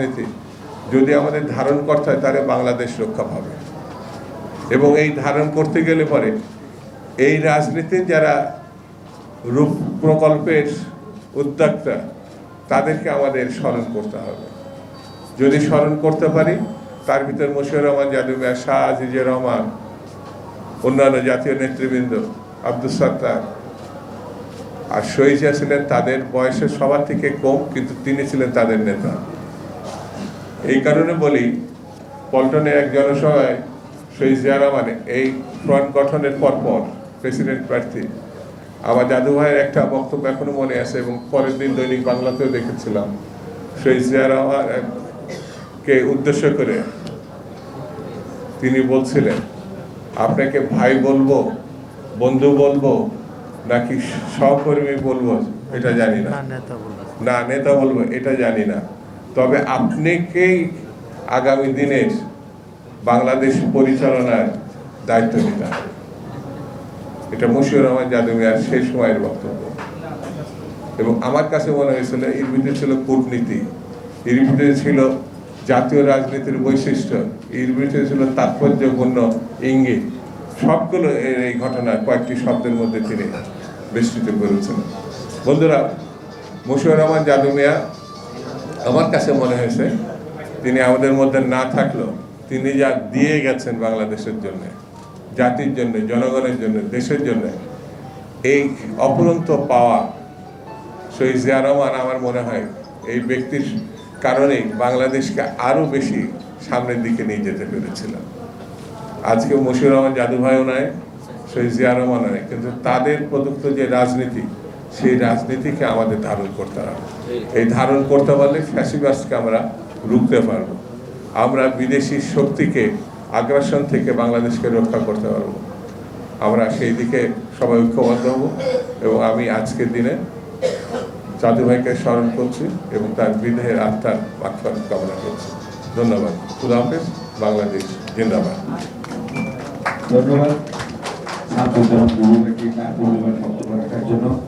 রাজনীতি। যদি আমাদের ধারণ করতে হয়, তাহলে বাংলাদেশ রক্ষা পাবে। এবং এই ধারণ করতে গেলে পরে এই রাজনীতির যারা রূপ প্রকল্পের উদ্যোক্তা, তাদেরকে আমাদের স্মরণ করতে হবে। যদি স্মরণ করতে পারি, তার ভিতর মুশিউর রহমান জাদুমিয়া শাহ, আজিজুর রহমান, অন্যান্য জাতীয় নেতৃবৃন্দ আব্দুল সত্তার আর শহীদ ছিলেন, তাদের বয়সে সবার থেকে কম, কিন্তু তিনি ছিলেন তাদের নেতা। এই কারণে বলি পল্টনের এক জনসভায় শহীদ জিয়া রহমান এই ফ্রন্ট গঠনের পরপর প্রেসিডেন্ট প্রার্থী। আমার দাদু ভাইয়ের একটা বক্তব্য এখনও মনে আছে এবং পরের দিন দৈনিক বাংলাতেও দেখেছিলাম। শহীদ জিয়া রহমান কে উদ্দেশ্য করে তিনি বলছিলেন আপনাকে ভাই বলব বন্ধু বলব নাকি সহকর্মী বলব এটা জানি না। না নেতা বলব। না নেতা বলব এটা জানি না। তবে আপনাকেই আগামী দিনের বাংলাদেশ পরিচালনার দায়িত্ব নিতে হবে। এটা মুশিউর রহমান যাদবিয়ার সেই সময়ের বক্তব্য। এবং আমার কাছে মনে হয়েছিল, এর ভিতরে ছিল কূটনীতি, এর ভিতরে ছিল জাতীয় রাজনীতির বৈশিষ্ট্য, এর ভিতরে ছিল তাৎপর্যপূর্ণ ইঙ্গিত। সবগুলো এই ঘটনা কয়েকটি শব্দের মধ্যে তিনি বেষ্টিত করেছেন বন্ধুরা, মুশিউর রহমান যাদু মিয়া আমার কাছে মনে হয়েছে, তিনি আমাদের মধ্যে না থাকলেও তিনি যা দিয়ে গেছেন বাংলাদেশের জন্য, জাতির জন্য, জনগণের জন্য, দেশের জন্য, এই অপরন্ত পাওয়া শহীদ জিয়া রহমান আমার মনে হয় এই ব্যক্তির কারণেই বাংলাদেশকে আরও বেশি সামনের দিকে নিয়ে যেতে পেরেছিলাম আজকে মশিউর রহমান জাদু ভাইও নয়, শহীদ জিয়া রহমান নয়, কিন্তু তাদের প্রদত্ত যে রাজনীতি সেই রাজনীতিকে আমাদের ধারণ করতে হবে। এই ধারণ করতে পারলে ফ্যাসিবাসকে আমরা রুখতে পারব। আমরা বিদেশি শক্তিকে, আগ্রাসন থেকে বাংলাদেশকে রক্ষা করতে পারব। আমরা সেই দিকে সবাই ঐক্যবদ্ধ হব এবং আমি আজকের দিনে চাঁদু ভাইকে স্মরণ করছি এবং তার বিদেহের আত্মার মাক্ষর কামনা করছি। ধন্যবাদ। খুদা হাফেজ। বাংলাদেশ জিন্দাবাদ। ধন্যবাদ। জন্য